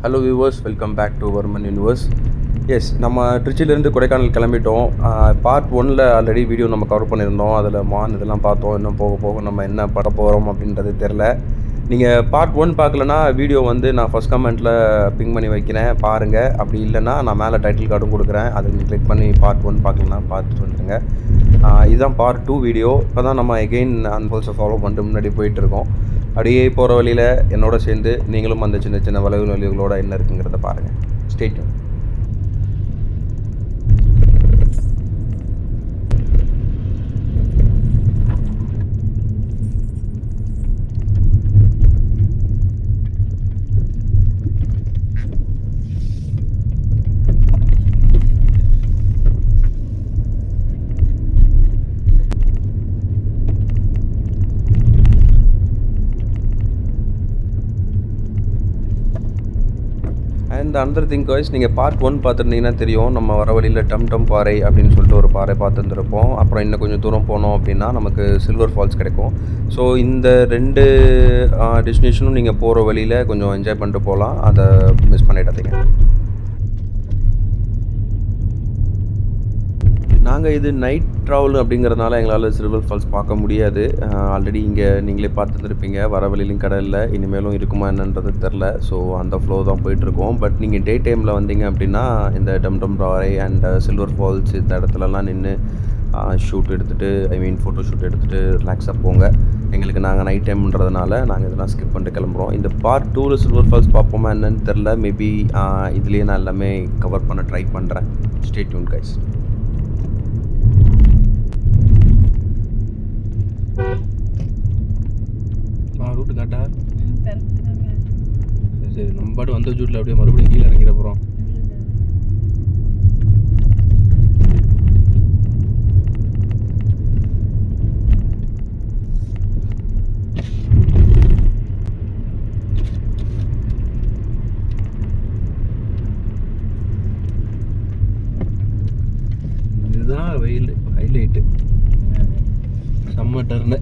Hello viewers welcome back to Varman universe S நம்ம திருச்சியிலேருந்து கொடைக்கானல் கிளம்பிட்டோம். பார்ட் ஒனில் ஆல்ரெடி வீடியோ நம்ம கவர் பண்ணியிருந்தோம். அதில் மான் இதெல்லாம் பார்த்தோம். இன்னும் போக போக நம்ம என்ன பார்க்க போகிறோம் அப்படின்றது தெரில நீங்கள் பார்ட் ஒன் பார்க்கலனா வீடியோ வந்து நான் ஃபஸ்ட் கமெண்ட்டில் பிங் பண்ணி வைக்கிறேன். பாருங்கள் அப்படி இல்லைன்னா நான் மேலே டைட்டில் கார்டும் கொடுக்குறேன். அதை நீங்கள் கிளிக் பண்ணி பார்ட் ஒன் பார்க்கலனா பார்த்து வந்துடுங்க இதுதான் பார்ட் டூ வீடியோ இப்போ தான் நம்ம எகெயின் அன்பல்ஸை ஃபாலோ பண்ணிட்டு முன்னாடி போயிட்டுருக்கோம் அப்படியே போகிற வழியில் என்னோட சேர்ந்து நீங்களும் அந்த சின்ன சின்ன வளைவு வழிகளோட என்ன இருக்குங்கிறத பாருங்கள் ஸ்டேட்யூன் இந்த அந்தர் திங்க் வாய்ஸ் நீங்கள் பார்ட் ஒன் பார்த்துருந்தீங்கன்னா தெரியும். நம்ம வர வழியில் டம் டம் பாறை அப்படின்னு சொல்லிட்டு ஒரு பாறை பார்த்துருந்துருப்போம். அப்புறம் இன்னும் கொஞ்சம் தூரம் போனோம் அப்படின்னா நமக்கு சில்வர் ஃபால்ஸ் கிடைக்கும். ஸோ இந்த ரெண்டு டெஸ்டினேஷனும் நீங்கள் போகிற வழியில் கொஞ்சம் என்ஜாய் பண்ணிட்டு போகலாம். அதை மிஸ் பண்ணிடாதீங்க. நாங்கள் இது நைட் ட்ராவல் அப்படிங்கிறதுனால எங்களால் சில்வர் ஃபால்ஸ் பார்க்க முடியாது. ஆல்ரெடி இங்கே நீங்களே பார்த்துருந்துருப்பீங்க. வர வழியிலும் கடலில் இனிமேலும் இருக்குமா என்னன்றது தெரில ஸோ அந்த ஃப்ளோ தான் போயிட்டுருக்கோம். பட் நீங்கள் டே டைமில் வந்தீங்க அப்படின்னா இந்த டம் டம் ராய் அண்ட் சில்வர் ஃபால்ஸ் இந்த இடத்துலலாம் நின்று ஷூட் எடுத்துகிட்டு ஐ மீன் ஃபோட்டோ ஷூட் எடுத்துகிட்டு ரிலாக்ஸாக போங்க. எங்களுக்கு நாங்கள் நைட் டைம்ன்றதுனால நாங்கள் இதெல்லாம் ஸ்கிப் பண்ணிட்டு கிளம்புறோம். இந்த பார்ட் டூவில் சில்வர் ஃபால்ஸ் பார்ப்போமா என்னன்னு தெரில மேபி இதுலேயே நான் எல்லாமே கவர் பண்ண ட்ரை பண்ணுறேன் ஸ்டே டியூன் கைஸ் வா ரூட்டு காட்டா சரி சரி. நம்ம பாட்டு வந்த ஜூட்டில் அப்படியே மறுபடியும் கீழே இறங்கிற போகிறோம் இதுதான் வெயில் ஹைலைட்டு செம்ம டர்னு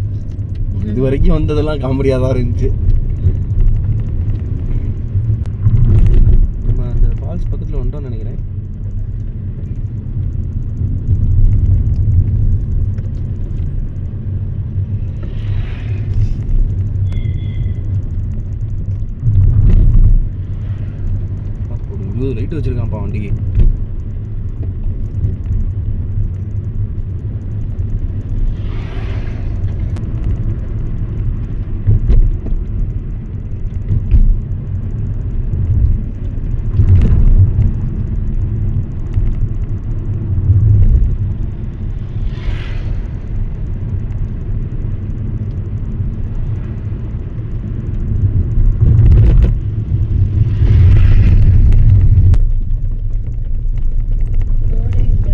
இது வரைக்கும் வந்ததெல்லாம் காமெடியாக தான் இருந்துச்சு. நம்ம அந்த ஃபால்ஸ் பக்கத்தில் வந்துட்டோம்னு நினைக்கிறேன். ஒரு இருபது லைட் வச்சிருக்கான்ப்பா வண்டிக்கு ரோடே இல்ல,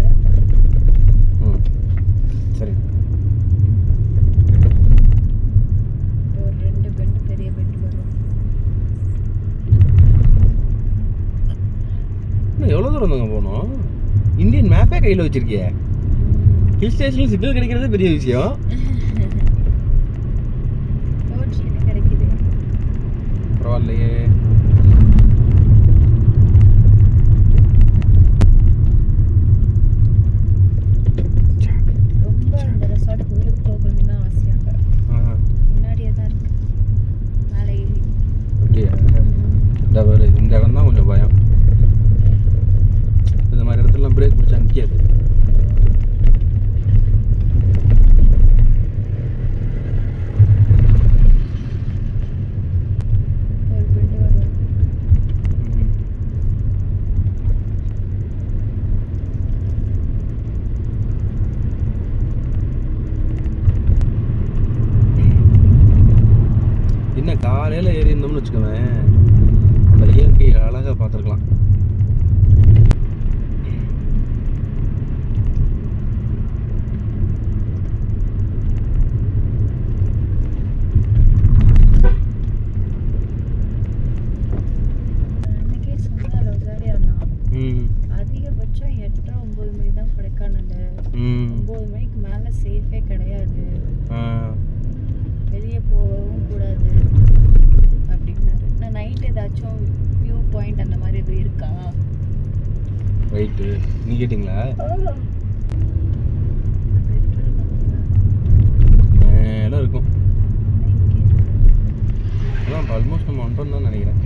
ம் சரி ஒரு ரெண்டு bend, பெரிய bend வரும். இன்னும் எவ்வளோ தூரம் தாங்க போனோம் இந்தியன் மேப்பே கையில் வச்சிருக்கிய. ஹில் ஸ்டேஷனில் சிக்னல் கிடைக்கிறதே பெரிய விஷயம். பரவாயில்லையே. get it. ரைட்டு நீ கேட்டிங்களா? மேலே இருக்கும். அதான் ஆல்மோஸ்ட் நம்ம வந்துட்டோம் தான் நினைக்கிறேன்.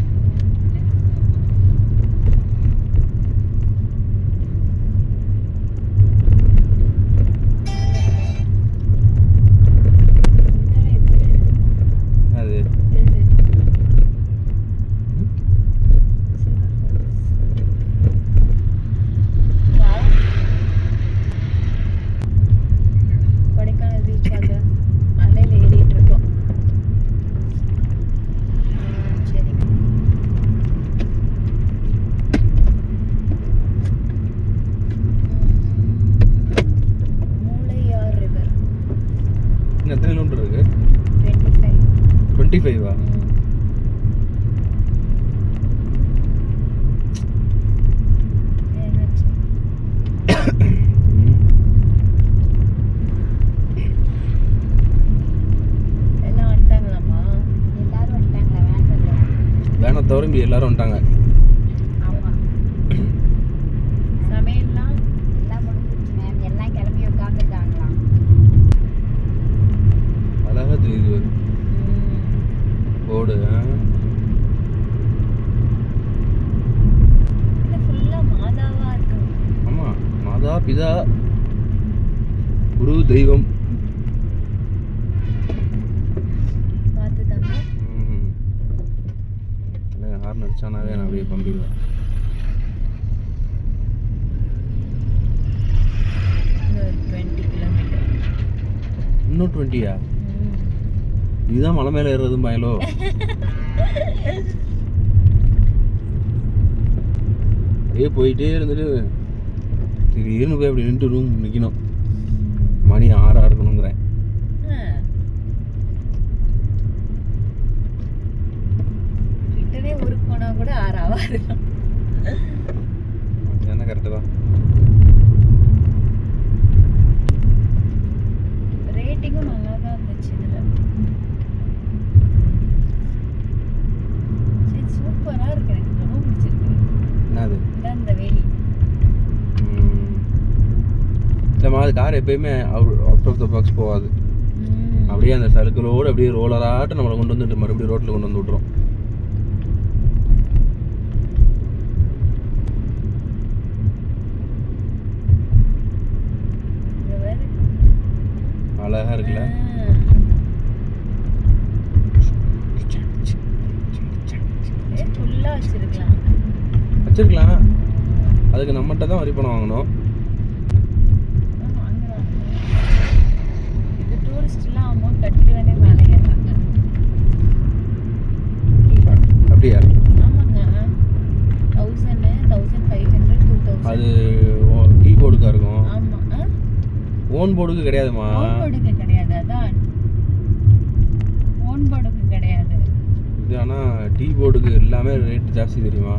டுவெண்ட்டி ஃபைவா வேணா இங்கே எல்லாரும் வந்துட்டாங்க. பிதா குரு தெய்வம். ஹார்ன் அடிச்சானாவே நான் அப்படியே பம்பிடுவேன். இன்னும் டுவெண்ட்டியா இதுதான் மலை மேலே ஏறுறது பயலோ அப்படியே போயிட்டே இருந்துட்டு திடீர்னு போய் அப்படி நின்று ரூம் நிற்கணும் மணி ஆறாக இருக்கணுங்கிறேன் ரிட்டனே ஊருக்கு போனால் கூட ஆறாவா இருக்கும் என்ன கரெக்டு தான் ரேட்டிங்கும் நல்லா தான் இருந்துச்சு இதில் சரி சூப்பராக இருக்கு எனக்கு ரொம்ப பிடிச்சிருக்கு என்னது இதான் இந்த வேலி இல்லைம்மா அது கார் எப்பயுமே அவுட் ஆஃப் த பாக்ஸ் போகாது. அப்படியே அந்த சர்க்கிளோடு அப்படியே ரோலராட்டம் நம்மளை கொண்டு வந்துட்டு மறுபடியும் ரோட்டில் கொண்டு வந்து பாரு. அழகாக இருக்குல்ல? வச்சிருக்கலாம். அதுக்கு நம்மகிட்ட தான் வரி பணம் வாங்கணும் ஆ, வாங்கலாம். இது டூரிஸ்ட்லாம் அமௌண்ட் கட்டிட்டு தானே மேலே ஏறாங்க கீழே. அப்படியா ஆமாங்க thousand thousand five hundred two அது தௌசண்ட் டீ போர்டுக்கா இருக்கும் ஆமாம் ஆ ஓன் போர்டுக்கு கிடையாதுமா. ஓன் போர்டுக்கு கிடையாது அதான். ஓன் போர்டுக்கு கிடையாது. இது ஆனால் டீ போர்டுக்கு எல்லாமே ரேட் ஜாஸ்தி தெரியுமா?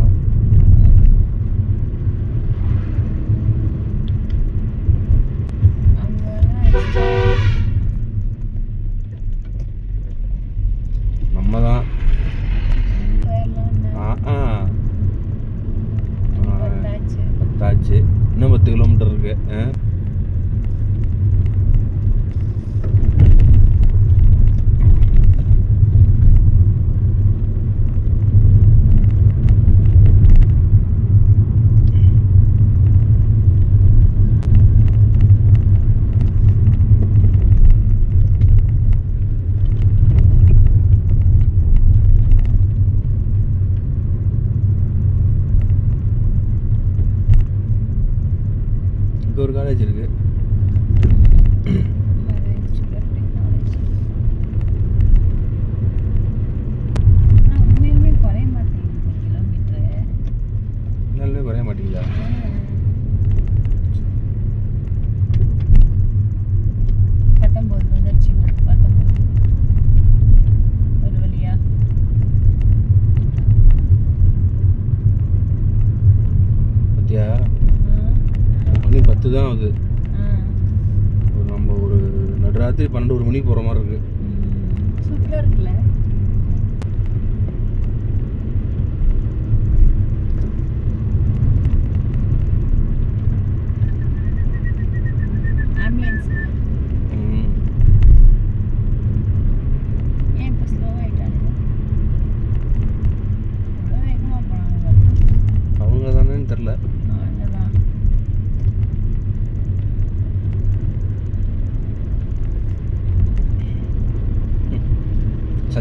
பன்னெண்டு ஒரு மணிக்கு போகிற மாதிரி இருக்கு. சூப்பராக இருக்குல்ல? ஆம்புலன்ஸ்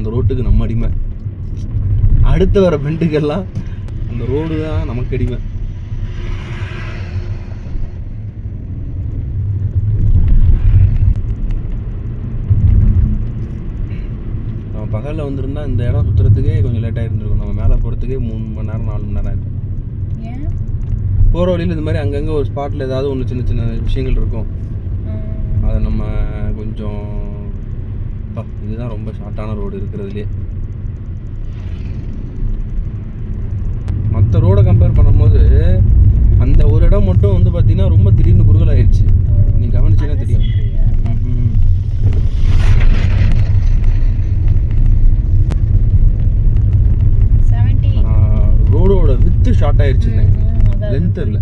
அந்த ரோட்டுக்கு நம்ம அடிமை. அடுத்து வர பெண்டுக்கெல்லாம் அந்த ரோடு தான் நமக்கு அடிமை. நம்ம பகலில் வந்திருந்தா இந்த இடம் சுற்றுறதுக்கே கொஞ்சம் லேட்டாக இருந்திருக்கும் நம்ம மேலே போகிறதுக்கே மூணு மணி நேரம் நாலு மணி நேரம் ஆயிருக்கும். ஏன்? போகிற வழியில் இந்த மாதிரி அங்கங்கே ஒரு ஸ்பாட்டில் ஏதாவது ஒன்று சின்ன சின்ன விஷயங்கள் இருக்கும். அதை நம்ம கொஞ்சம் அப்பா, இதுதான் ரொம்ப ஷார்ட்டான ரோடு இருக்கிறதுலே. மற்ற ரோடை கம்பேர் பண்ணும்போது அந்த ஒரு இடம் மட்டும் வந்து பார்த்தீங்கன்னா ரொம்ப திடீர்னு குறுகல் ஆயிடுச்சு நீ கவனிச்சீங்கன்னா தெரியும். ரோடோட வித்து ஷார்ட் ஆயிடுச்சுன்னு அதான், இல்ல.